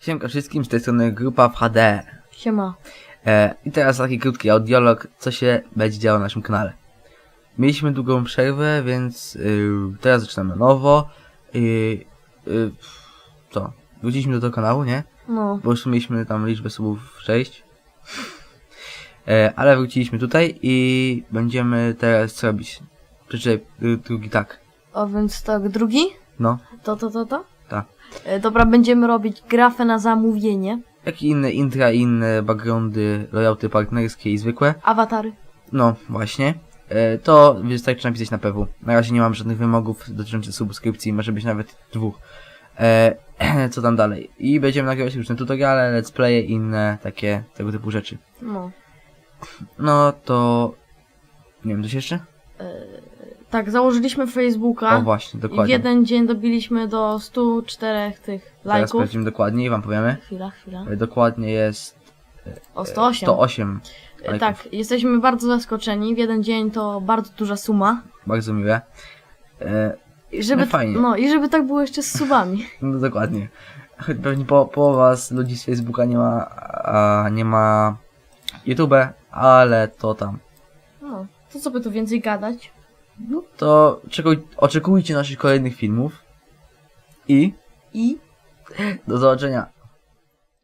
Siemka wszystkim, z tej strony grupa w HD. Siema. E, I teraz taki krótki audiolog, co się będzie działo na naszym kanale. Mieliśmy długą przerwę, więc y, teraz zaczynamy nowo. Y, y, co? Wróciliśmy do tego kanału, nie? No, Bo już mieliśmy tam liczbę subów 6. E, ale wróciliśmy tutaj i będziemy teraz co robić. Przeczytaj y, drugi tak. a więc tak, drugi? No, To, to, to, to? Tak. Dobra, będziemy robić grafę na zamówienie. Jak i inne intra inne backgroundy, layouty partnerskie i zwykłe. Awatary. No, właśnie. E, to wystarczy napisać na PW. Na razie nie mam żadnych wymogów dotyczących subskrypcji, może być nawet dwóch. E, co tam dalej? I będziemy nagrywać różne tutoriale, let's playe i inne takie tego typu rzeczy. No. No to... Nie wiem, coś jeszcze? Tak, założyliśmy Facebooka. O właśnie, I w dokładnie. jeden dzień dobiliśmy do 104 tych Teraz lajków. sprawdzimy dokładnie i wam powiemy. Chwila, chwila. E, Dokładnie jest O e, 108. 108 E, lajków. Tak, jesteśmy bardzo zaskoczeni. W jeden dzień to bardzo duża suma. Bardzo miłe. E, I żeby, No fajnie. no i żeby tak było jeszcze z subami. No dokładnie. Pewnie po, połowa z ludzi z Facebooka nie ma, a, nie ma YouTube, ale to tam. No, to co by tu więcej gadać? No to czekuj, oczekujcie naszych kolejnych filmów. I? I? Do zobaczenia.